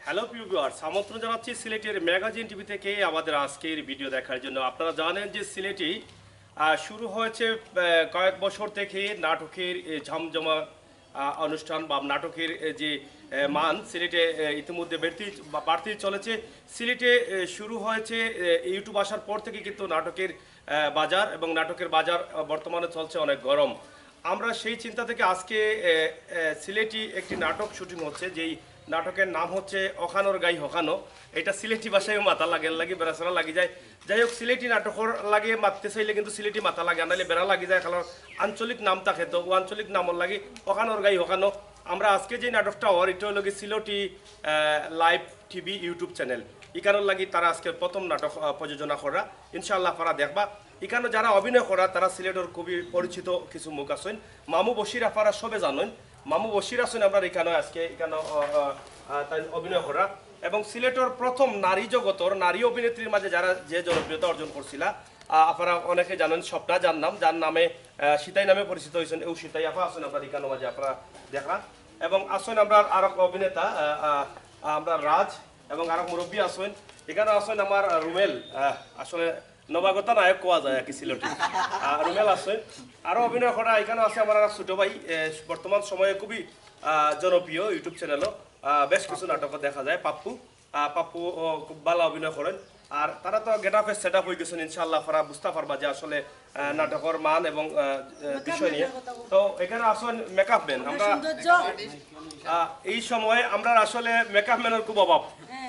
Hello প্রিয় viewers জানাচ্ছি সিলেটের ম্যাগাজিন টিভি থেকে আমাদের আজকের ভিডিও দেখার জন্য। আপনারা জানেন যে সিলেটি শুরু হয়েছে কয়েক বছর থেকে নাটকের ঝমঝমা অনুষ্ঠান বা নাটকের যে মান সিলেটে ইতিমধ্যে বেড়তে বা বাড়তেই চলেছে। সিলেটে শুরু হয়েছে ইউটিউব আসার পর থেকে কিন্তু নাটকের বাজার এবং নাটকের বাজার বর্তমানে চলছে অনেক গরম। আমরা সেই চিন্তা থেকে আজকে সিলেটি একটি নাটক শুটিং হচ্ছে, যেই নাটকের নাম হচ্ছে অখানোর গাই হকানো এটা সিলেটি ভাষায় মাথা লাগে, লাগি বেড়াচড়া লাগি যায়। যাই হোক, সিলেটি নাটকর লাগে মাততে চাইলে কিন্তু সিলেটি মাথা লাগে আনালে বেড়া লাগি যায়, কারণ আঞ্চলিক নাম থাকে তো, ও আঞ্চলিক নামর লাগে অখানোর গাই হকানো আমরা আজকে যে নাটকটা হওয়ার, এটা হলো Sylheti live TV YouTube channel. ইকানোর লাগি তারা আজকে প্রথম নাটক প্রযোজনা করা। ইনশাআল্লাহ পারা দেখবা। এখানে যারা অভিনয় করা, তারা সিলেটের খুবই পরিচিত কিছু মুখ আছেন। মামু বসির আফারা সবে জানেন। মামু বসির আছেন আপনার এখানে আজকে এখানে অভিনয় করা। এবং সিলেটের প্রথম নারী জগতর, নারী অভিনেত্রীর মাঝে যারা যে জনপ্রিয়তা অর্জন করছিলা আপনারা অনেকে জানেন স্বপ্না, যার নাম, যার নামে সীতাই নামে পরিচিত হয়েছেন। এই সীতাই আফা আছেন আপনার এখানে মাঝে, আপনারা দেখা। এবং আসেন আমরা আর অভিনেতা আমরা রাজ এবং আর মুরব্বী আসেন এখানে আসেন আমার রুমেল আসলে নবাগতা নায়ক কোয়া যায় কি সিলেটে আর রুমেল আছে। আরও অভিনয় করা এখানে আছে আমার ছোট ভাই। বর্তমান সময়ে খুবই জনপ্রিয় ইউটিউব চ্যানেলও বেশ কিছু নাটক দেখা যায়। পাপ্পু পাপ্পু খুব ভালো অভিনয় করেন আর তারা তো গেট আপে সেট আপ হয়ে গেছেন ইনশাল্লাহ ফারা বুঝতে পারবা যে আসলে নাটকের মান এবং বিষয় নিয়ে। তো এখানে আসেন মেকআপ ম্যান আমরা এই সময় আমরা আসলে মেকআপ ম্যানের খুব অভাব।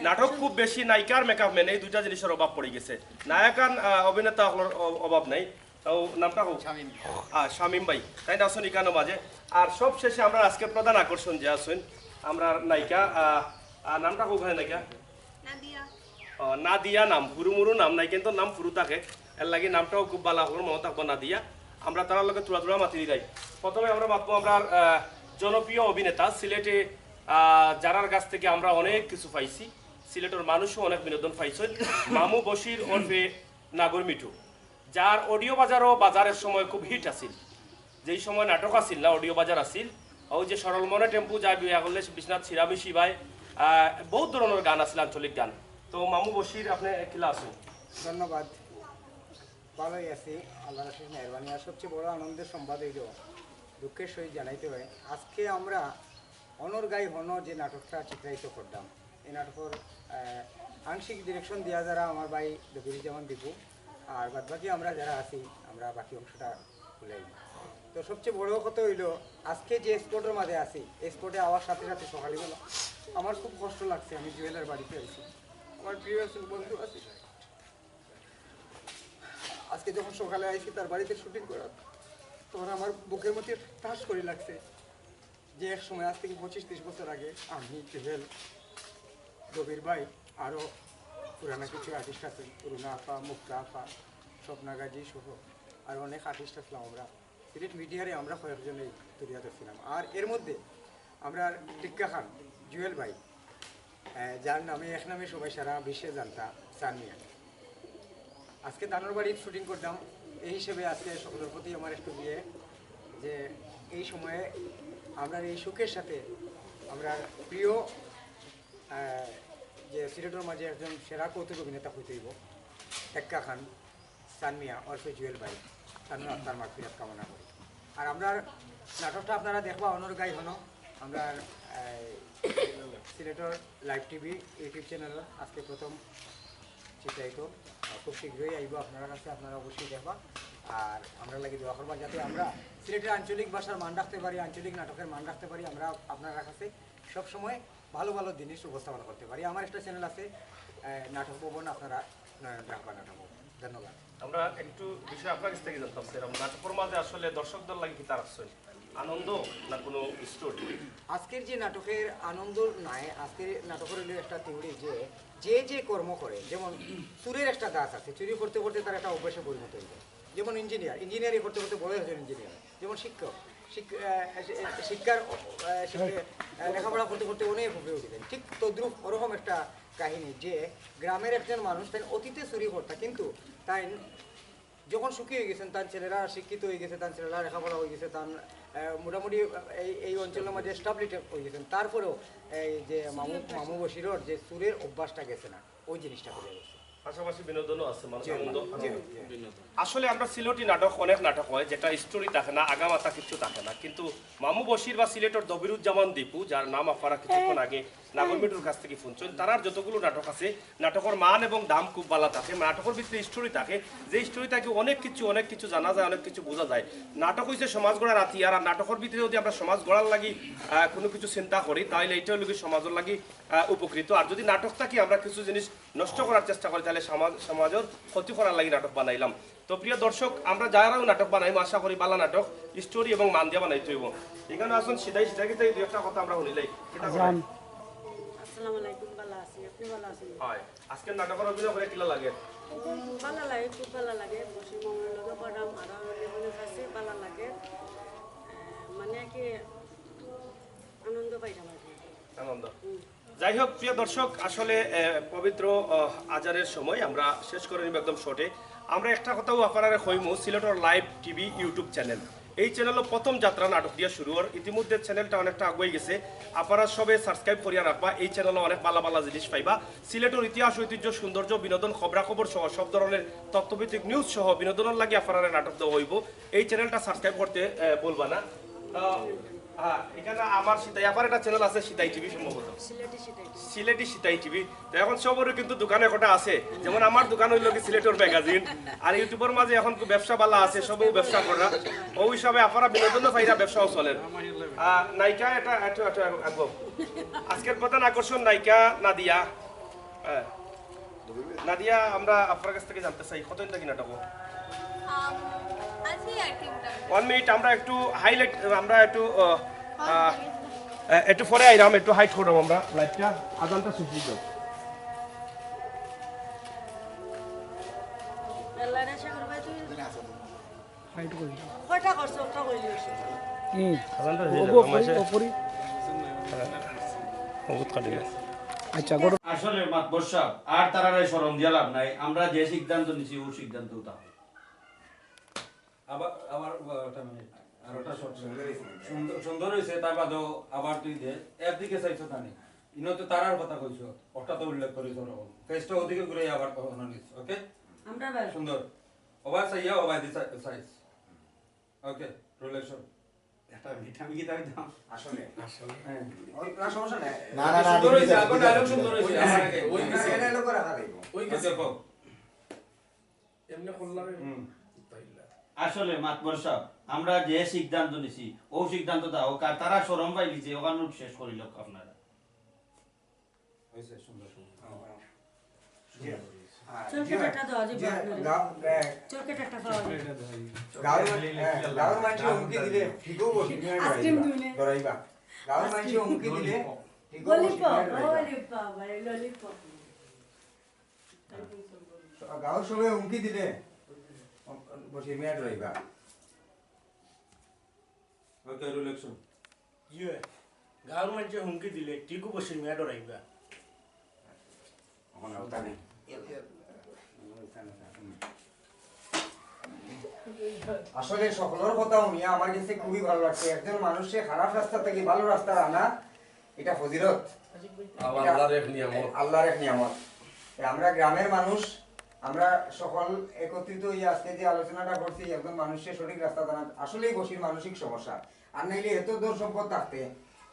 নাটক খুব বেশি নায়িকার মেকআপ ম্যান এই দুইটা জিনিসের অভাব পড়ে গেছে। নায়কান আহ, অভিনেতা হলোর অভাব নাই। তো নামটা হোক আহ, শামিম ভাই। তাই না আসুন এখানে মাঝে আর সব শেষে আমরা আজকে প্রধান আকর্ষণ যে আসুন আমরা নায়িকা নামটা হোক হয় নায়িকা? ও, নাদিয়া নাম ফুরু মুরু নাম নাই কিন্তু নাম ফুরু থাকে। এর লাগি নামটাও খুব ভালো হলো মনে থাকব না দিয়া আমরা তার লগে তুলা তুলা মাতি যাই প্রথমে আমরা মাতবো আমরা জনপ্রিয় অভিনেতা সিলেটে যারার কাছ থেকে আমরা অনেক কিছু পাইছি। সিলেটের মানুষও অনেক বিনোদন পাইছে। মামু বশির ওরফে নাগর মিঠু। যার অডিও বাজারও বাজারের সময় খুব হিট আছিল। যেই সময় নাটক আছিল না অডিও বাজার আছিল। ওই যে সরল মনে টেম্পু যায় বিয়া করলে বিশ্বনাথ সিরামি শিবাই আহ, বহুত ধরনের গান আছিল আঞ্চলিক গান। তো মামু বশির, আপনি কিলা আছেন ধন্যবাদ। ভালোই আছি আল্লাহ রাশেষ মেহরবানি। আর সবচেয়ে বড় আনন্দের সংবাদ হইল দুঃখের সহিত জানাইতে হয়, আজকে আমরা অনর গাই হন যে নাটকটা চিত্রায়িত করলাম। এই নাটকের আংশিক ডিরেকশন দেওয়া যারা আমার ভাই দবিরুজ্জামান দীপু, আর বাদ বাকি আমরা যারা আছি, আমরা বাকি অংশটা খুলাই তো সবচেয়ে বড় কথা হইল, আজকে যে স্পটের মাঝে আছি, এই আওয়ার সাথে সাথে সকালে সকালবেলা আমার খুব কষ্ট লাগছে, আমি জুয়েলার বাড়িতে আছি আমার প্রিয় বন্ধু আছে। আজকে যখন সকালে আইছি তার বাড়িতে শুটিং করা। তখন আমার বুকের মধ্যে ঠাস করে লাগছে যে এক সময় আজ থেকে পঁচিশ ত্রিশ বছর আগে আমি জুহেল গভীর ভাই আরও পুরানা কিছু আর্টিস্ট আছে পুরুনা আফা মুক্তা আফা স্বপ্না গাজী সহ আর অনেক আর্টিস্ট আসলাম আমরা। সিলেট মিডিয়ারে আমরা কয়েকজনেই তুলিয়া ধরছিলাম। আর এর মধ্যে আমরা টিক্কা খান, জুয়েল ভাই যার নামে, এক নামে সবাই সারা বিশ্বে জানতা, সানমিয়া। আজকে দানোর বাড়ির শুটিং করতাম। এই হিসেবে আজকে সকলের প্রতি আমার একটু বিয়ে যে এই সময়ে আমরা এই সুখের সাথে আমরা প্রিয় যে সিলেটের মাঝে একজন সেরা কৌতুক অভিনেতা হইতে হইব টেক্কা খান, সানমিয়া অর্ফে জুয়েল ভাই। সানমি আত্মার মাগফিরাত কামনা করি। আর আমরা নাটকটা আপনারা দেখবা অনর গাই হন আমরা সিলেটর লাইভ টিভি, ইউটিউব চ্যানেল, আজকে প্রথম চিত্রায়িত। খুব শীঘ্রই আইব আপনার কাছে, আপনারা অবশ্যই দেখবা। আর আমরা লাগি দোয়া করবা যাতে আমরা সিলেটের আঞ্চলিক ভাষার মান রাখতে পারি, আঞ্চলিক নাটকের মান রাখতে পারি। আমরা আপনার কাছে সবসময় ভালো ভালো জিনিস উপস্থাপন করতে পারি। আমার একটা চ্যানেল আছে নাটক ভবন, আপনারা রাখবা নাটক ভবন। ধন্যবাদ। আমরা একটু বিষয় আপনার কাছ থেকে জানতাম সেরকম নাটকের মাঝে আসলে দর্শকদের লাগে কি তার আসছেন আনন্দ না কোনো স্টোরি? আজকের যে নাটকের আনন্দ নাই, আজকের নাটকের হলো একটা থিওরি যে যে যে কর্ম করে, যেমন চুরের একটা গাছ আছে, চুরি করতে করতে তার একটা অভ্যাসে পরিণত হয়ে যায়। যেমন ইঞ্জিনিয়ার ইঞ্জিনিয়ারিং করতে করতে বড় হয়েছে ইঞ্জিনিয়ার যেমন শিক্ষক, শিক- শিক্ষার শিক্ষা- লেখাপড়া করতে করতে অনেক উপরে উঠে যায়। ঠিক তদ্রুপ ওরকম একটা কাহিনী যে গ্রামের একজন মানুষ তাই অতীতে চুরি করতা, কিন্তু তাই যখন সুখী হয়ে গেছেন তার ছেলেরা শিক্ষিত হয়ে গেছে তার ছেলেরা লেখাপড়া হয়ে গেছে তার আহ, মোটামুটি এই এই অঞ্চলের মধ্যে স্টাবলিট হয়ে গেছেন। তারপরেও এই যে মামু মামু বসিরর যে সুরের অভ্যাসটা গেছে না ওই জিনিসটা করে গেছে। পাশাপাশি বিনোদনও আছে মানুষ আনন্দ। আসলে আমরা সিলেটি নাটক অনেক নাটক হয় যেটা স্টোরি থাকে না আগামাতা কিছু থাকে না। কিন্তু মামু বশির বা সিলেটের দবিরুজ্জামান দীপু যার নাম আপনারা কিছুক্ষণ আগে নাগরমিটুর কাছ থেকে ফোন শুনছেন, তারার যতগুলো নাটক আছে, নাটকের মান এবং দাম খুব ভালো থাকে, নাটকের ভিতরে স্টোরি থাকে, যে স্টোরি থাকে অনেক কিছু অনেক কিছু জানা যায়, অনেক কিছু বোঝা যায়। নাটক হয়েছে সমাজ গড়ার রাতি আর নাটকের ভিতরে যদি আমরা সমাজ গড়ার লাগি কোনো কিছু চিন্তা করি তাহলে এইটা হলো সমাজের লাগি উপকৃত। আর যদি নাটক থাকি, আমরা কিছু জিনিস নষ্ট করার চেষ্টা করি তাহলে সমাজ, সমাজের ক্ষতি করার লাগি নাটক বানাইলাম। তো প্রিয় দর্শক, আমরা যারাও নাটক বানাই আশা করি বালা নাটক স্টোরি এবং মান দিয়া বানাইতে হইব। এখানে আসুন, সিধাই সিধাই দুই একটা কথা আমরা শুনিলাই? আসসালামু আলাইকুম ভালো আছি। আপনি ভালো আছেন? হয়। আজকের নাটকের অভিনয় করে কিলা লাগে? ভালো লাগে খুব ভালো লাগে। বসে লগে পড়াম আরও মনে কাছে ভালো লাগে। মানে কি আনন্দ পাইলাম আর কি। আনন্দ। যাই হোক প্রিয় দর্শক আসলে পবিত্র আহ, আজানের সময় আমরা শেষ করে নিব একদম শর্টে আমরা একটা কথাও আপনারা হইমু সিলেটর লাইভ টিভি ইউটিউব চ্যানেল। এই চ্যানেলও প্রথম যাত্রা নাটক দিয়ে শুরু হওয়ার ইতিমধ্যে চ্যানেলটা অনেকটা আগুয়ে গেছে। আপনারা সবে সাবস্ক্রাইব করিয়া রাখবা এই চ্যানেলে অনেক ভালো ভালো জিনিস পাইবা। সিলেটের ইতিহাস, ঐতিহ্য সৌন্দর্য বিনোদন খবরাখবর সহ সব ধরনের তথ্যভিত্তিক নিউজ সহ বিনোদনের লাগে আপনারা নাটক দেওয়া হইব এই চ্যানেলটা সাবস্ক্রাইব করতে বলবা না। হ্যাঁ এখানে আমার সীতাই আবার একটা চ্যানেল আছে সীতাই টিভি সম্ভবত। সিলেটি সেটাই টিভি তো এখন সবরও কিন্তু দোকানে একটা আছে। যেমন আমার দোকান হইল কি সিলেটের ম্যাগাজিন আর ইউটিউবের মাঝে এখন ব্যবসা বালা আছে সবও ব্যবসা করা। ওই হিসাবে আপনারা বিনোদন ফাইরা ব্যবসাও চলেন। আহ, নায়িকা এটা একটু আগে আজকের প্রধান আকর্ষণ নায়িকা নাদিয়া। হ্যাঁ। নাদিয়া আমরা আপনার কাছ থেকে জানতে চাই কতদিন থেকে নাটক ওয়ান মিনিট আমরা একটু হাইলাইট আমরা একটু আহ, আহ, একটু পরে আইলাম একটু হাইট করলাম আমরা লাইটটা আদানটা সুযোগ দাও আল্লাহ আশা কয়টা করছ ওটা কইলি আদানটা বহুত আচ্ছা আসলে মাত বর্ষা আর তারারাই স্মরণ দিয়া লাভ নাই। আমরা যে সিদ্ধান্ত নিছি ও সিদ্ধান্ত তা আবার আবার ওটা মিনিট আর ওটা সুন্দর সুন্দর হয়েছে তার বাদেও আবার তুই দে একদিকে চাইছো তানি। ইনো তো তারার কথা কইছো ওটা তো উল্লেখ করিস ওরকম ফেসটা ওদিকে ঘুরে আবার কখনো নিস ওকে? আমরা সুন্দর। ওবার চাইয়া ওবার দি সাইজ ওকে রিলেশন একটা ভিটামিন কি তাই দাম আসলে হ্যাঁ সুন্দর হয়েছে আমার করে যে সিদ্ধান্ত নিছি ও সিদ্ধান্ত দাও কার তারা শরম পাই লিছে ওখানে শেষ করিল আপনারা। যে হ্যাঁ, মা- হ্যাঁ, গাঁওর মানুষে হুমকি দিলে মেয়ে ইয়ে গাঁৱৰ মানুহে হুমকি দিলে টিকু বসে মিয়া ডরাইবা আসলে সকলের কথা শুনিয়া আমার কাছে খুবই ভালো লাগছে। একজন মানুষে খারাপ রাস্তা থেকে ভালো রাস্তা আনা এটা ফজিরত এটা আল্লাহর এক নিয়ামত। আমরা গ্রামের মানুষ আমরা সকল একত্রিত হয়ে আজকে যে আলোচনাটা করছি একজন মানুষের সঠিক রাস্তা জানা আসলেই বসির মানসিক সমস্যা। আর নাইলে এত দূর সম্পদ থাকতে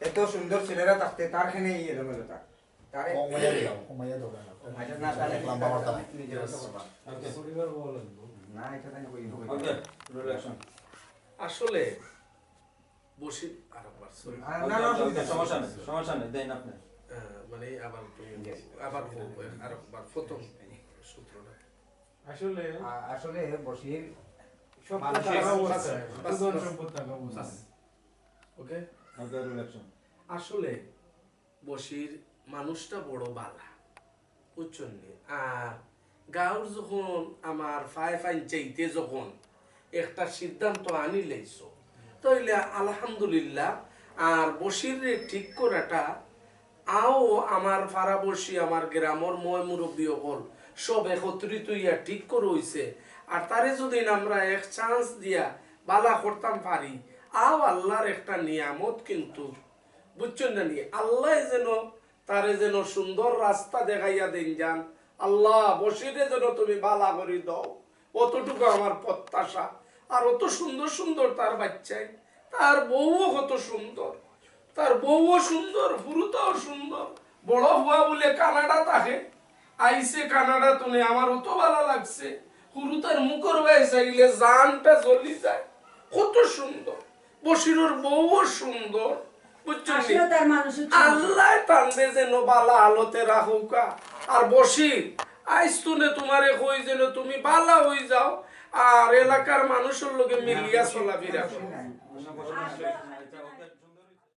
এত সুন্দর ছেলেরা থাকতে তার খেনে এই আসলে বসে না, না, সমস্যা নেই সমস্যা নেই দেন আপনি। মানে আবার আবার আরেকবার প্রথম সূত্রটা। আসলে আসলে বসির সব ওকে? আসলে বসির মানুষটা বড় বালা বুঝছেন আর গাঁর যখন আমার ফাই ফাইন চাইতে যখন একটা সিদ্ধান্ত আনি লাইছো তাইলে আলহামদুলিল্লাহ আর বসির ঠিক করাটা আও আমার ফারা বসি আমার গ্রামর ময় মুরব্বী হল সব একত্রিত ইয়া ঠিক করে হইছে আর তারে যদি আমরা এক চান্স দিয়া বালা করতাম পারি, আও আল্লাহর একটা নিয়ামত কিন্তু। বুঝছেন না নি? আল্লাহ যেন তারে যেন সুন্দর রাস্তা দেখাইয়া দিন যান। আল্লাহ বসিরে যেন তুমি বালা করি দাও। অতটুকু আমার প্রত্যাশা। আর অত সুন্দর সুন্দর তার বাচ্চাই। তার বউও কত সুন্দর। তার বউও সুন্দর, পুরুতাও সুন্দর। বড় হওয়া বলে কানাডা থাকে। আইসে কানাডা তুলে আমার অত ভালো লাগছে। পুরুতার মুখর হয়ে চাইলে জানটা জ্বলি যায়। কত সুন্দর। বসিরর বউও সুন্দর তার আল্লাহ যেন বালা আলোতে রাহুকা। আর বসি আইস তুনে তোমারে কই যেন তুমি বালা হই যাও। আর এলাকার মানুষের লোকে মিলিয়া চলাফেরা করো।